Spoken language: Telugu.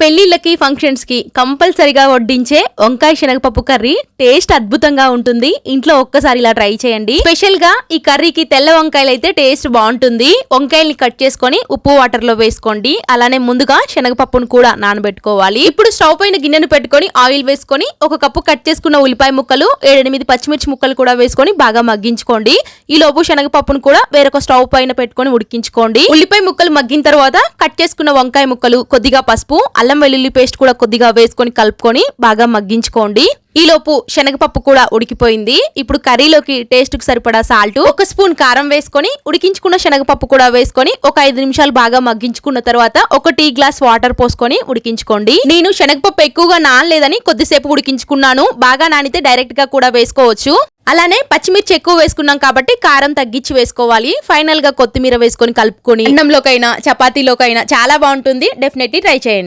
పెళ్ళిళ్ళకి ఫంక్షన్స్కి కంపల్సరిగా వడ్డించే వంకాయ శనగపప్పు కర్రీ టేస్ట్ అద్భుతంగా ఉంటుంది. ఇంట్లో ఒక్కసారి ఇలా ట్రై చేయండి. స్పెషల్గా ఈ కర్రీకి తెల్ల వంకాయలు అయితే టేస్ట్ బాగుంటుంది. వంకాయల్ని కట్ చేసుకొని ఉప్పు వాటర్లో వేసుకోండి. అలానే ముందుగా శనగపప్పును కూడా నానబెట్టుకోవాలి. ఇప్పుడు స్టవ్ పైన గిన్నెను పెట్టుకొని ఆయిల్ వేసుకొని ఒక కప్పు కట్ చేసుకున్న ఉల్లిపాయ ముక్కలు ఏడెనిమిది పచ్చిమిర్చి ముక్కలు కూడా వేసుకొని బాగా మగ్గించుకోండి. ఈ లోపు శనగపప్పును కూడా వేరొక స్టవ్ పైన పెట్టుకొని ఉడికించుకోండి. ఉల్లిపాయ ముక్కలు మగ్గిన తర్వాత కట్ చేసుకున్న వంకాయ ముక్కలు కొద్దిగా పసుపు అల్లం వెల్లుల్లి పేస్ట్ కూడా కొద్దిగా వేసుకొని కలుపుకొని బాగా మగ్గించుకోండి. ఈలోపు శనగపప్పు కూడా ఉడికిపోయింది. ఇప్పుడు కర్రీలోకి టేస్ట్కు సరిపడా సాల్ట్ ఒక స్పూన్ కారం వేసుకొని ఉడికించుకున్న శనగపప్పు కూడా వేసుకొని ఒక ఐదు నిమిషాలు బాగా మగ్గించుకున్న తర్వాత ఒక టీ గ్లాస్ వాటర్ పోసుకొని ఉడికించుకోండి. నేను శనగపప్పు ఎక్కువగా నానలేదని కొద్దిసేపు ఉడికించుకున్నాను. బాగా నానితే డైరెక్ట్గా కూడా వేసుకోవచ్చు. అలానే పచ్చిమిర్చి ఎక్కువ వేసుకున్నాం కాబట్టి కారం తగ్గించి వేసుకోవాలి. ఫైనల్గా కొత్తిమీర వేసుకొని కలుపుకొని అన్నంలోకైనా చపాతీలోకైనా చాలా బాగుంటుంది. డెఫినెట్లీ ట్రై చేయండి.